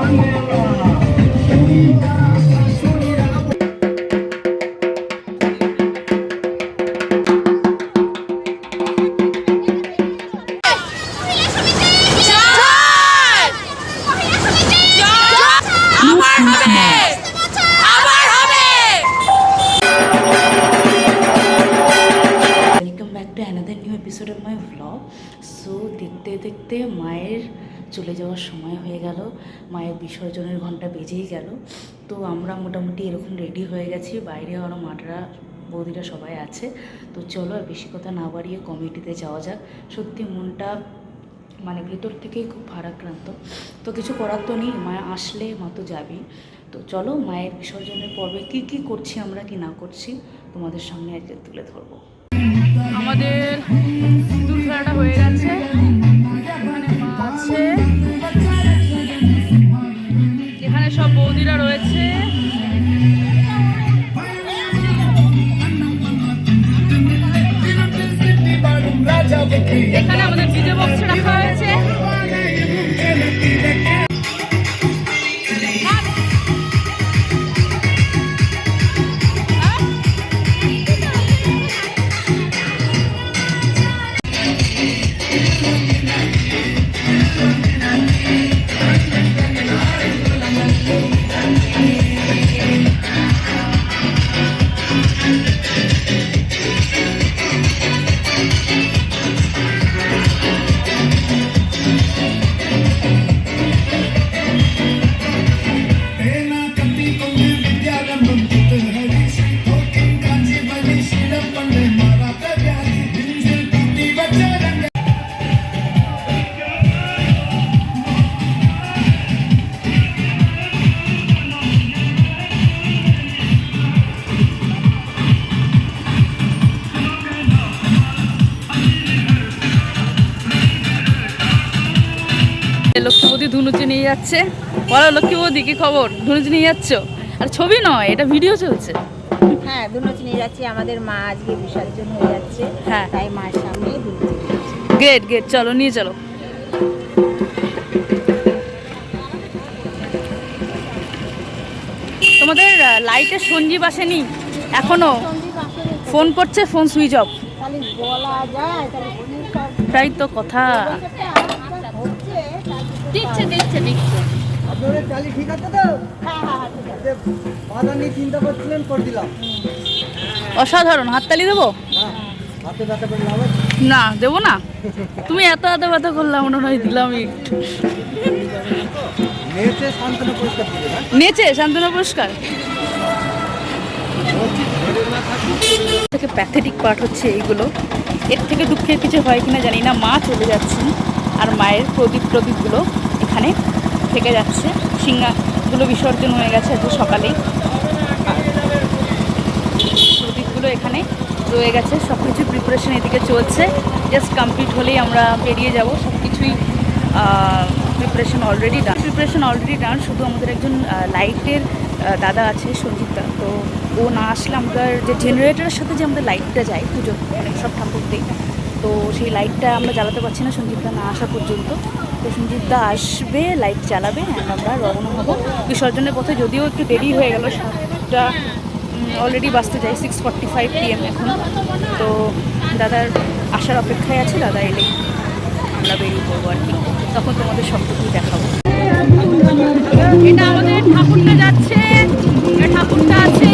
আবার গেছি, বাইরে আরও মাঠরা বৌদিরা সবাই আছে। তো চলো আর বেশি কথা না বাড়িয়ে কমিটিতে যাওয়া যাক। সত্যি মনটা মানে ভেতর থেকেই খুব ভারাক্রান্ত। তো কিছু করার তো নেই মা আসলে মা তো যাবেই। তো চলো মায়ের বিসর্জনের পর্বে কী কী করছি আমরা, কি না করছি তোমাদের সামনে আজকে তুলে ধরবো। আমাদের সিঁদুর খেলাটা হয়ে গেছে। এখানে সব বৌদিরা রয়েছে। এখানে আমাদের ডিজে বক্স রাখা যাচ্ছে। বলো লক্ষ্মীপতি কি খবর? ধুনুচি নিয়ে যাচ্ছ? আর ছবি নয় এটা ভিডিও চলছে। হ্যাঁ দুর্নচি নিয়ে যাচ্ছে। আমাদের মা আজকে বিসর্জন হয়ে যাচ্ছে। হ্যাঁ। তাই মার সামনে গ্রেট গ্রেট চলো নিয়ে চলো। তোমাদের লাইটের সঞ্জীব আসেনি এখনও। ফোন করছে ফোন সুইচ অফ তাই তো কথা। হচ্ছে দিচ্ছে দিচ্ছে দিচ্ছে। আপনাদের চালি ঠিক আছে তো? হ্যাঁ হ্যাঁ ঠিক আছে। যে বাধা নিয়ে চিন্তা করছিলেন করে দিলাম। অসাধারণ হাততালি দেবো? না হাতে ব্যথা করে লাভ না দেবো না। তুমি এত এত ব্যথা করলাম মনে হয় দিলাম একটু মেয়েতে শান্তনু পরিষ্কার দিবে না? নিয়েছে শান্তনু পুরস্কার থেকে প্যাথেটিক পার্ট হচ্ছে এইগুলো। এর থেকে দুঃখের কিছু হয় কিনা জানি না মা চলে যাচ্ছেন। আর মায়ের প্রদীপ প্রদীপগুলো এখানে থেকে যাচ্ছে। সিঙ্গাগুলো বিসর্জন হয়ে গেছে আজকে সকালেই। প্রদীপগুলো এখানে রয়ে গেছে। সব কিছু প্রিপারেশন এদিকে চলছে। জাস্ট কমপ্লিট হলেই আমরা বেরিয়ে যাব। সব কিছুই preparation already done preparation already done শুধু আমাদের একজন লাইটের দাদা আছে, সঞ্জিতা। তো ও না আসলে আমাদের যে জেনারেটরের সাথে যে আমাদের লাইটটা যায় পুজো মানে সব ঠাকুরতেই তো সেই লাইটটা আমরা জ্বালাতে পারছি না সঞ্জীবদা না আসা পর্যন্ত। তো সঞ্জিতদা আসবে লাইট জ্বালাবে অ্যান্ড আমরা রওনা হব। বিসর্জনের পথে যদিও একটু দেরি হয়ে গেল, সাতটা অলরেডি বাসতে যাই সিক্স ফর্টি ফাইভ পিএম এখন। তো দাদার আসার অপেক্ষায় আছে, দাদা এলে আমরা বেরিয়ে পড়ব আর কি। তখন তোমাদের সবটুকুই দেখাবো। এটা আমাদের ঠাকুরটা যাচ্ছে ঠাকুরটা আছে।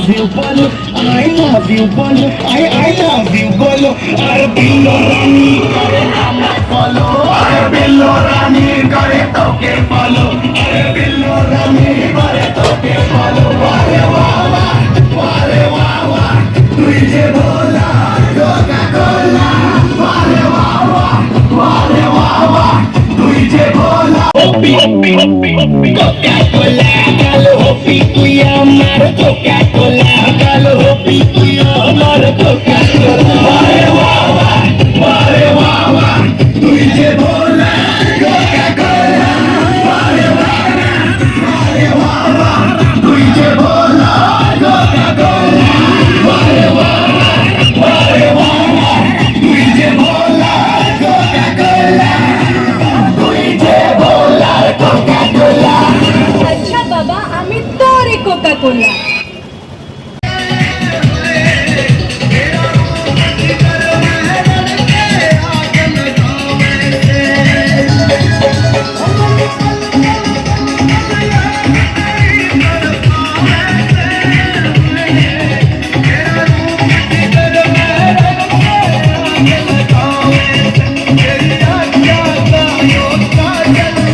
Love you বলো I love you বলো I I love you আর বিল্লো রানী করে বলো আর বিল্লো রানী করে তোকে আর বিল্লো রানী করে তোকে বলো আরে বাহ বাহ আরে বাহ বাহ তুই যে ভোলা কোকা কোলা আরে বাহ বাহ আরে বাহ বাহ তুই যে ভোলা হপি হপি হপি কোকা কোলা কালো হপি তুই Yeah.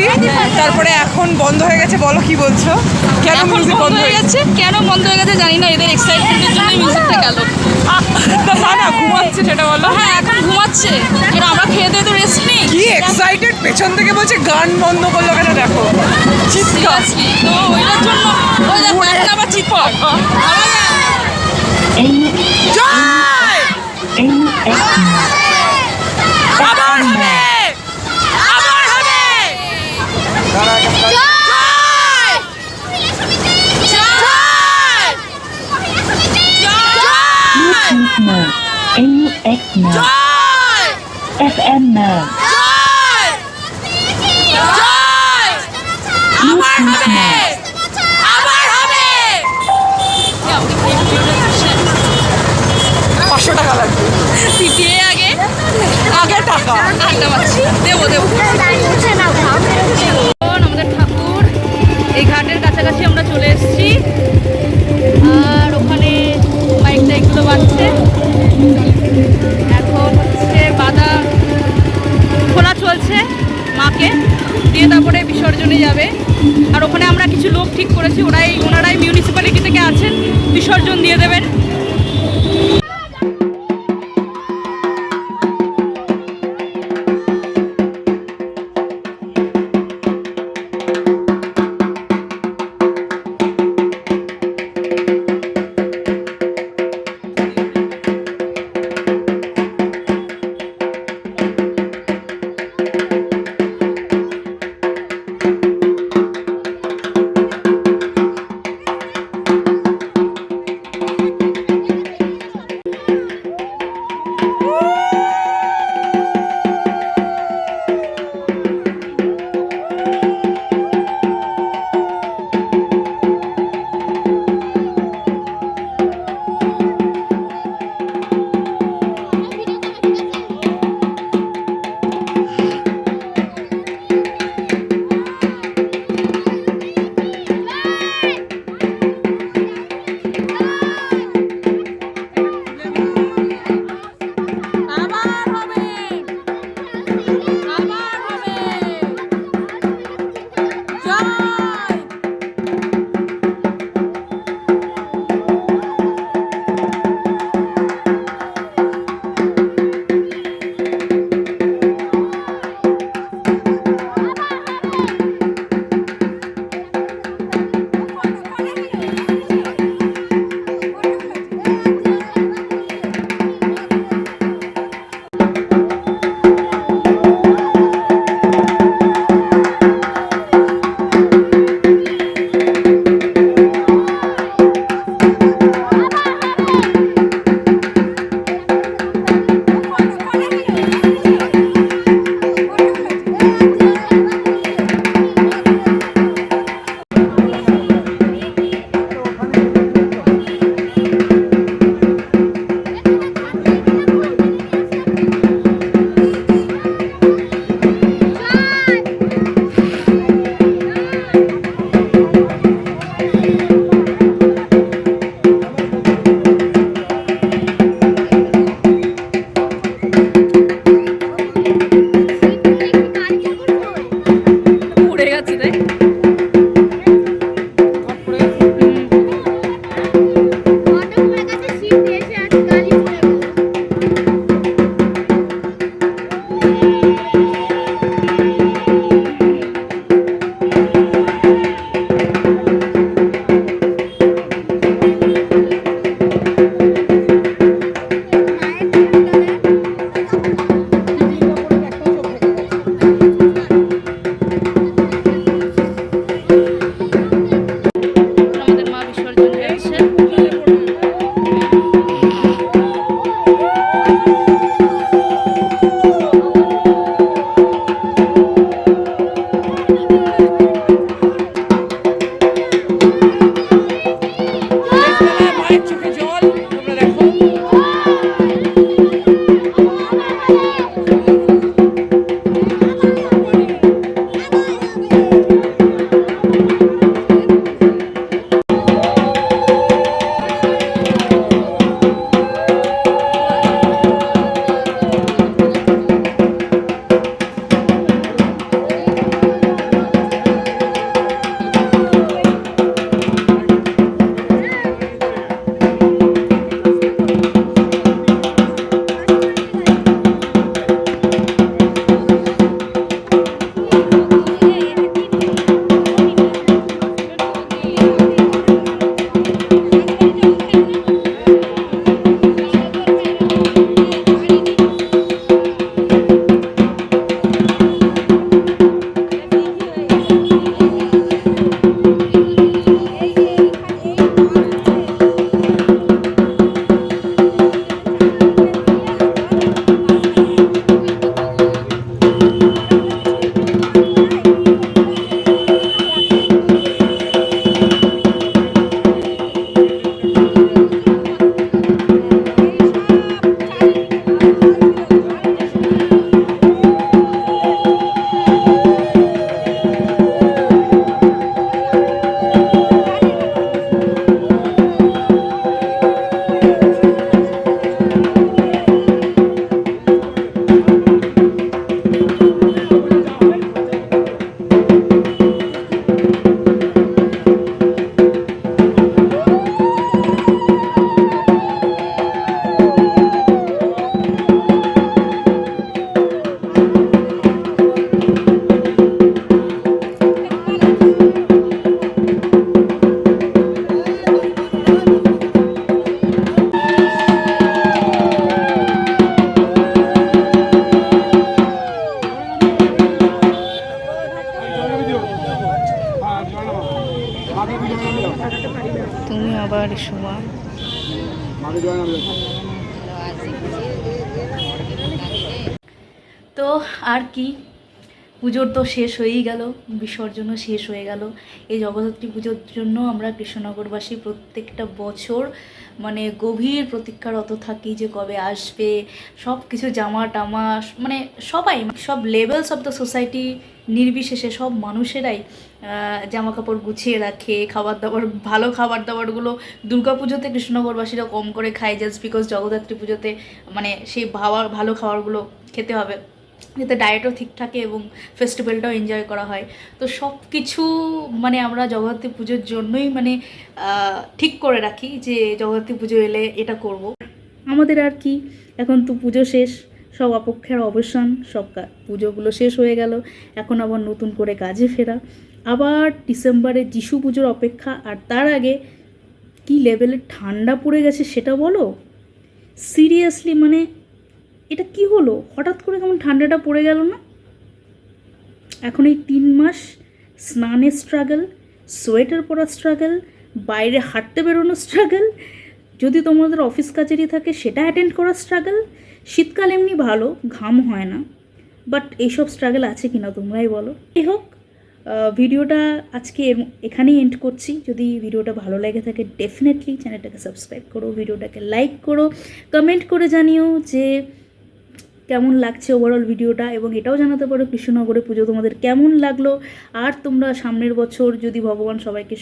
নেচেছি তারপরে এখন বন্ধ হয়ে গেছে বলো কি বলছো? কেন মিউজিক বন্ধ হয়ে গেছে? কেন বন্ধ হয়ে গেছে জানি না এদের এক্সাইটমেন্টের জন্য মিউজিকটা গেল। তা না না ঘুমাচ্ছে সেটা বলো। হ্যাঁ এখন ঘুমাচ্ছে। এবার আমরা খেয়ে দিয়ে তো রেস্ট নেই। কি এক্সাইটেড পেছন থেকে বলছে গান বন্ধ করল কেন? দেখো চিৎকার। Seriously, তো ওইটার জন্য ওই দেখ একটা আবার চিৎকার। জয়! আবার AUX mode. FM mode. Bluetooth mode. পাঁচশো টাকা লাগবে পিটিয়ে আগে আগে টাকা আড্ডা মারছি দেবো দেবো এখন আমাদের ঠাকুর এই ঘাটের কাছাকাছি আমরা চলে এসেছি তারপরে বিসর্জনে যাবে। আর ওখানে আমরা কিছু লোক ঠিক করেছি ওরাই ওনারাই মিউনিসিপ্যালিটি থেকে আছেন, বিসর্জন দিয়ে দেবেন। কি? পুজোর তো শেষ হয়েই গেল বিসর্জনও শেষ হয়ে গেল। এই জগদ্ধাত্রী পুজোর জন্য আমরা কৃষ্ণনগরবাসী প্রত্যেকটা বছর মানে গভীর প্রতীক্ষারত থাকি যে কবে আসবে সব কিছু জামা টামা মানে সবাই, সব লেভেলস অফ দ্য সোসাইটি নির্বিশেষে সব মানুষেরাই জামা কাপড় গুছিয়ে রাখে খাবার দাবার ভালো খাবার দাবারগুলো দুর্গা পুজোতে কৃষ্ণনগরবাসীরা কম করে খায় জাস্ট বিকজ জগদ্ধাত্রী পুজোতে মানে সেই ভাবা, ভালো খাবারগুলো খেতে হবে। যাতে ডায়েটও ঠিক থাকে এবং ফেস্টিভ্যালটাও এনজয় করা হয়। তো সব কিছু মানে আমরা জগদ্ধাত্রী পুজোর জন্যই মানে ঠিক করে রাখি যে জগদ্ধাত্রী পুজো এলে এটা করব। আমাদের আর কি, এখন তো পুজো শেষ, সব অপেক্ষার অবসান, সব পুজোগুলো শেষ হয়ে গেল, এখন আবার নতুন করে কাজে ফেরা। আবার ডিসেম্বরে যিশু পুজোর অপেক্ষা, আর তার আগে কি লেভেলের ঠান্ডা পড়ে গেছে সেটা বলো? সিরিয়াসলি মানে এটা কি হলো? হঠাৎ করে কেমন ঠান্ডাটা পড়ে গেল না? এখন এই তিন মাস স্নানের স্ট্রাগল সোয়েটার পরার স্ট্রাগল বাইরে হাঁটতে বেরোনোর স্ট্রাগল যদি তোমাদের অফিস কাচারি থাকে সেটা অ্যাটেন্ড করার স্ট্রাগল শীতকাল এমনি ভালো, ঘাম হয় না বাট এইসব স্ট্রাগল আছে কি না তোমরাই বলো। যাই হোক ভিডিওটা আজকে এখানেই এন্ড করছি। যদি ভিডিওটা ভালো লেগে থাকে ডেফিনেটলি চ্যানেলটাকে সাবস্ক্রাইব করো, ভিডিওটাকে লাইক করো কমেন্ট করে জানিও যে কেমন লাগছে ওভারঅল ভিডিওটা এবং এটাও জানাতে পারো কৃষ্ণনগরে পুজো তোমাদের কেমন লাগল? আর তোমরা সামনের বছর যদি ভগবান সবাইকে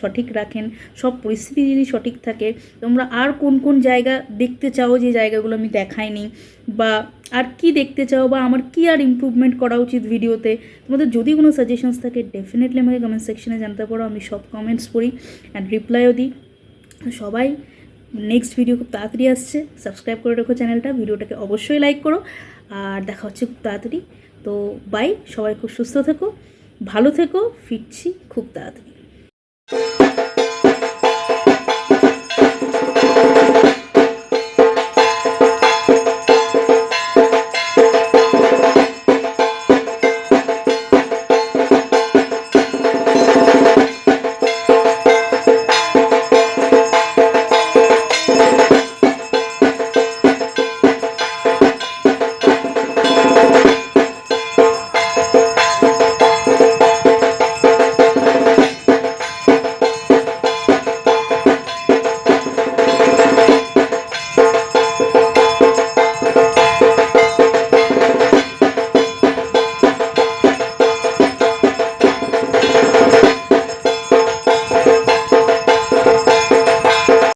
সঠিক রাখেন, সব পরিস্থিতি যদি সঠিক থাকে, তোমরা আর কোন কোন জায়গা দেখতে চাও যে জায়গাগুলো আমি দেখাইনি? বা আর কি দেখতে চাও বা আমার কি আর ইমপ্রুভমেন্ট করা উচিত ভিডিওতে তোমাদের যদি কোনো সাজেশনস থাকে ডেফিনেটলি আমাকে কমেন্ট সেকশনে জানতে পারো। আমি সব কমেন্টস পড়ি অ্যান্ড রিপ্লাইও দিই। সবাই নেক্সট ভিডিও খুব তাড়াতাড়ি আসছে। সাবস্ক্রাইব করে রেখো চ্যানেলটা। ভিডিওটাকে অবশ্যই লাইক করো। আর দেখা হচ্ছে খুব তাড়াতাড়ি। তো বাই সবাই খুব সুস্থ থেকো। ভালো থেকো। ফিরছি খুব তাড়াতাড়ি।